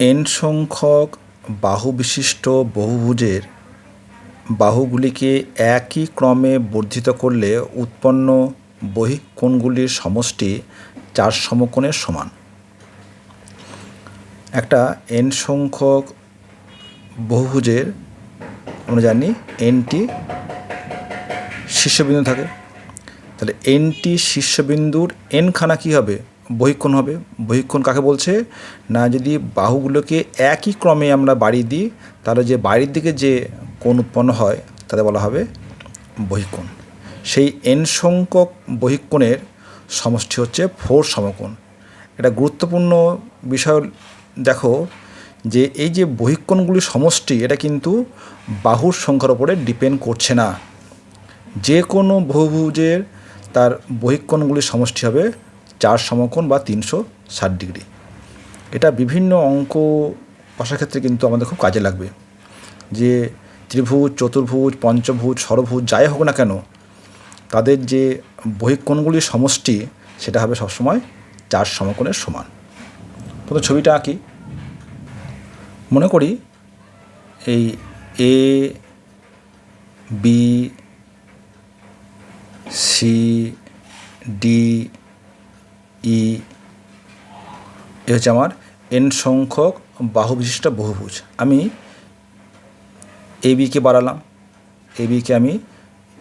N সংখ্যক বাহু বিশিষ্ট বহুভুজের বাহুগুলিকে একই ক্রমে বর্ধিত করলে উৎপন্ন বহিঃকোণগুলির সমষ্টি চার সমকোণের সমান। একটা এন সংখ্যক বহুভুজের, আমরা জানি এনটি শীর্ষবিন্দু থাকে। তাহলে এনটি শীর্ষবিন্দুর এনখানা কী হবে? বহিক্ষণ হবে। বহিক্ষণ কাকে বলছে? না, যদি বাহুগুলোকে একই ক্রমে আমরা বাড়িয়ে দিই, তাহলে যে বাইরের দিকে যে কোণ উৎপন্ন হয় তাতে বলা হবে বহিক্ষণ সেই এন সংখ্যক বহিক্ষণের সমষ্টি হচ্ছে ফোর সমকোণ। এটা গুরুত্বপূর্ণ বিষয়, দেখো, যে এই যে বহিক্ষণগুলির সমষ্টি, এটা কিন্তু বাহুর সংখ্যার ওপরে ডিপেন্ড করছে না। যে কোনো বহুভুজের তার বহিক্ষণগুলির সমষ্টি হবে চার সমকোণ বা তিনশো ষাট ডিগ্রি। এটা বিভিন্ন অঙ্ক কষার ক্ষেত্রে কিন্তু আমাদের খুব কাজে লাগবে। যে ত্রিভুজ, চতুর্ভুজ, পঞ্চভুজ, ষড়ভুজ যাই হোক না কেন, তাদের যে বহিক্ষণগুলির সমষ্টি, সেটা হবে সবসময় চার সমকোণের সমান। প্রথম ছবিটা আঁকি। মনে করি এই A B C D E, এ হচ্ছে আমার এন সংখ্যক বাহু বিশিষ্ট বহুভুজ। আমি এ বিকে বাড়ালাম এ বিকে আমি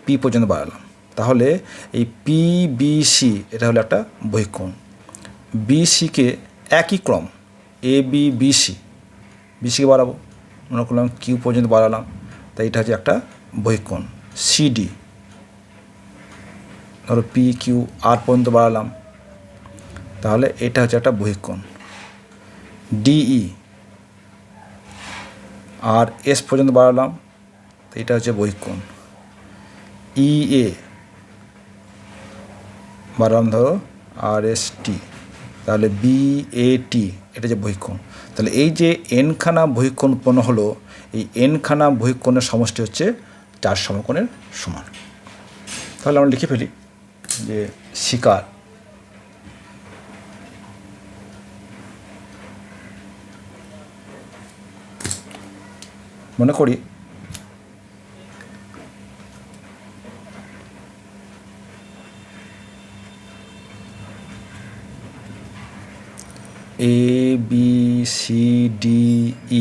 পি পর্যন্ত বাড়ালাম। তাহলে এই পি বি সি এটা হলো একটা বহিকোণ। বি সিকে একই ক্রম A B B C B সিকে বাড়াবো। মনে করলাম কিউ পর্যন্ত বাড়ালাম, তাই এটা হচ্ছে একটা বহিকোণ। সিডি ধরো পি কিউ আর পর্যন্ত বাড়ালাম। তাহলে এটা হচ্ছে একটা বহিকোণ। ডিই, আর এস পর্যন্ত বাড়ালাম এটা হচ্ছে বহিকোণ। ই এ বাড়ালাম ধরো, আর এস টি, তাহলে বি এ টি এটা যে বহিকোণ। তাহলে এই যে এনখানা বহিকোণ উৎপন্ন হলো, এই এনখানা বহিকোণের সমষ্টি হচ্ছে চার সমকোণের সমান। তাহলে আমরা লিখে ফেলি যে শিকার মনে করি। A B C D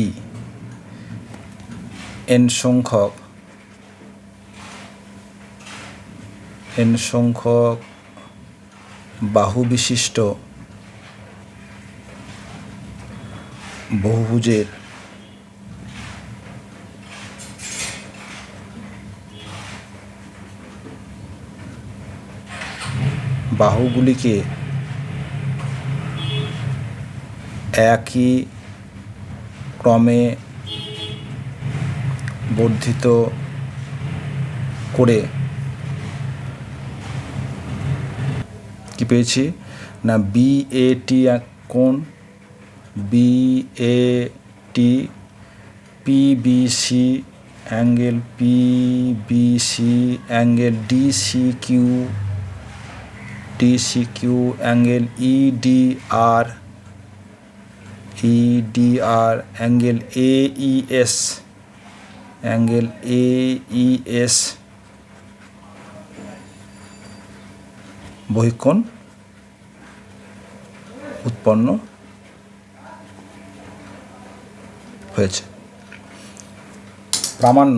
E N সংখ্যক। এন সংখ্যক বাহু বিশিষ্ট বহুভুজের বাহুগুলিকে একই ক্রমে বর্ধিত করে কি পেয়েছি? না বি এ টি কোণ B A T P B C angle P B C angle D C Q D C Q angle E D R E D R angle A E S angle A E S বহিক্ষণ উৎপন্ন হয়েছে। প্রামাণ্য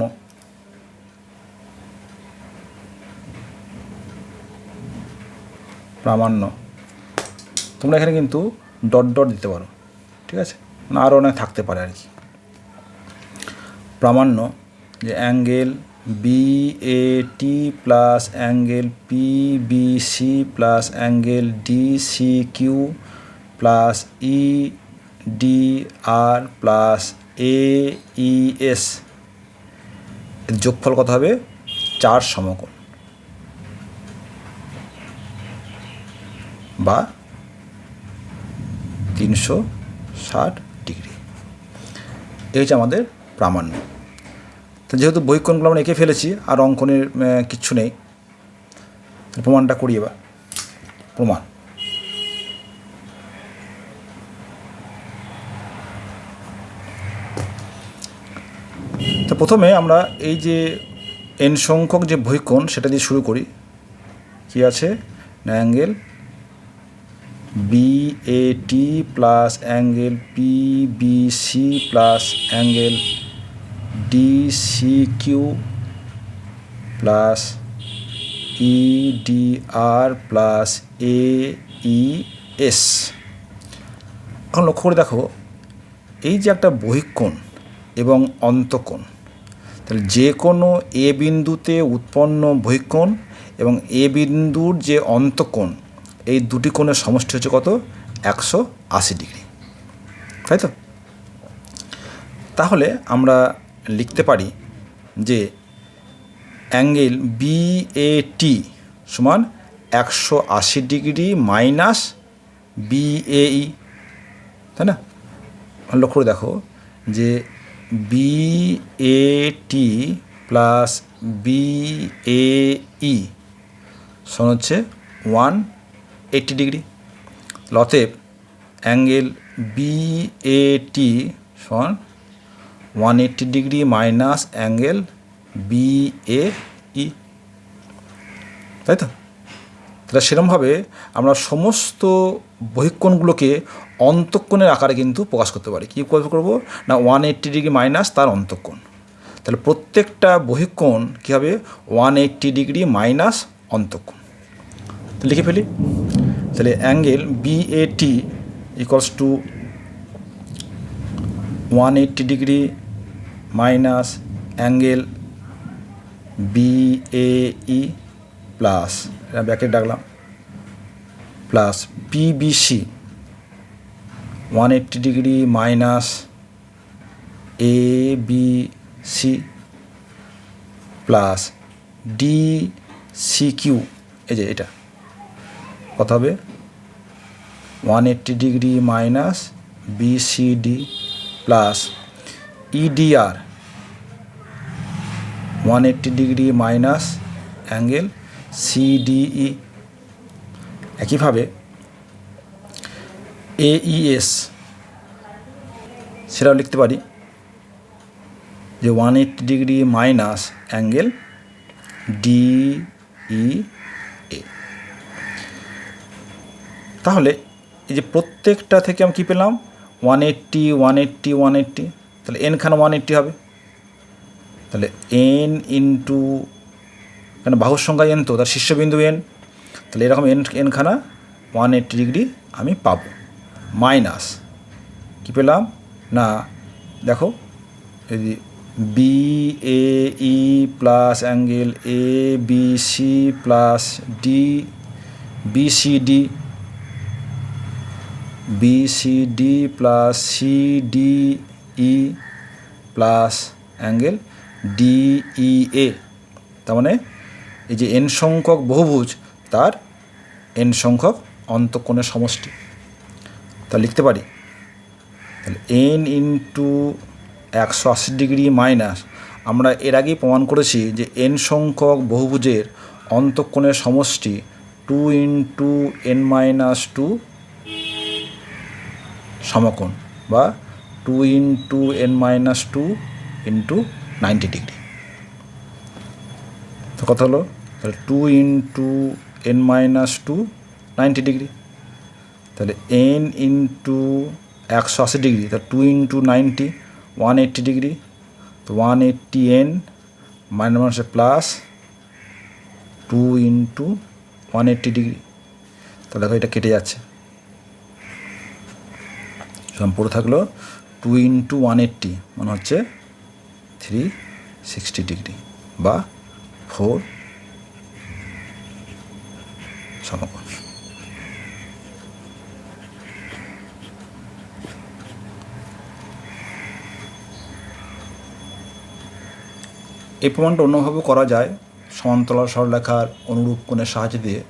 প্রামাণ্য। তোমরা এখানে কিন্তু dot dot দিতে পারো, ঠিক আছে? মানে আরও অনেক থাকতে পারে আর কি। প্রামাণ্য, যে angle B A T plus angle P B C plus angle D C Q plus E D R plus A E S যোগফল কত হবে? চার সমকোণ। বা তিনশো ষাট ডিগ্রি। এই হচ্ছে আমাদের প্রামাণ্য। তো যেহেতু বৈকোণগুলো আমরা এঁকে ফেলেছি, আর অঙ্কনের কিচ্ছু নেই প্রমাণটা করি এবার। প্রমাণ। তো প্রথমে আমরা এই যে এন সংখ্যক যে বহিকোণ, সেটা দিয়ে শুরু করি। কি আছে? Angle B A T plus angle P B C plus angle D C Q plus E D R plus A S এখন লক্ষ্য করে দেখো, এই যে একটা বহিকোণ এবং অন্তকোণ, তাহলে যে কোনো এ বিন্দুতে উৎপন্ন বহিকোণ এবং এ বিন্দুর যে অন্তকোণ এই দুটি কোণের সমষ্টি হচ্ছে কত? একশো আশি ডিগ্রি। তাই তো? তাহলে আমরা লিখতে পারি যে অ্যাঙ্গেল বি এ টি সমান একশো আশি degree minus B A E তাই না? লক্ষ্য করে দেখো যে B A T plus B A E সমান হচ্ছে ওয়ান এইট্টি ডিগ্রি অতএব অ্যাঙ্গেল বি এ টি সমান one eighty degree minus angle B A E তাই তো তাহলে সেরকমভাবে আমরা সমস্ত বহিকোণগুলোকে অন্তঃকোণের আকারে কিন্তু প্রকাশ করতে পারি। কী করব? না ওয়ান এইট্টি ডিগ্রি মাইনাস তার অন্তঃকোণ। তাহলে প্রত্যেকটা বহিকোণ কী হবে? ওয়ান এইট্টি ডিগ্রি মাইনাস অন্তঃকোণ। তো লিখে ফেলি। তাহলে angle B A T equals to one eighty degree minus angle B A E plus এটা ব্যাকেট ডাকলাম plus PBC one eighty degree minus A B C plus D C Q এই যে এটা। কত হবে। One eighty degree minus BCD plus EDR one eighty degree minus angle CDE একইভাবে AES সেটাও লিখতে পারি। যে one eighty degree minus angle DE A তাহলে এই যে প্রত্যেকটা থেকে আমি কী পেলাম? One eighty one eighty one eighty তাহলে এন এনখানে ওয়ান এইট্টি হবে। তাহলে এন ইন্টু কেন বাহুর সংখ্যা এন তো? তার শীর্ষবিন্দু এন তাহলে এরকম এন এনখানা ওয়ান এইট্টি ডিগ্রি আমি পাবো। মাইনাস কী পেলাম? না, দেখো যদি B A E plus angle A B C plus D B C D B C D plus C D E plus angle DE A তার মানে এই যে এন সংখ্যক বহুভুজ, তার এন সংখ্যক অন্তঃকোণের সমষ্টি। তা লিখতে পারি। তাহলে এন ইন্টু একশো আশি ডিগ্রি মাইনাস, আমরা এর আগেই প্রমাণ করেছি যে এন সংখ্যক বহুভুজের অন্তঃকোণের সমষ্টি two into N minus two সমকোণ বা two into N minus two into ninety degree. তো কথা হলো? তাহলে two into N minus two ninety degree. তাহলে এন ইন্টু একশো আশি ডিগ্রি, তাহলে two into ninety, one eighty degree. তো one eighty N minus plus two into one eighty degree. তাহলে দেখো এটা কেটে যাচ্ছে। পড়ে থাকল টু ইন্টু ওয়ান এইট্টি মানে হচ্ছে থ্রি সিক্সটি ডিগ্রি বা ফোর সমকোণ। এই প্রমাণটা অন্যভাবে করা যায়, সমান্তরাল সরলরেখার অনুরূপ কোণের সাহায্য দিয়ে।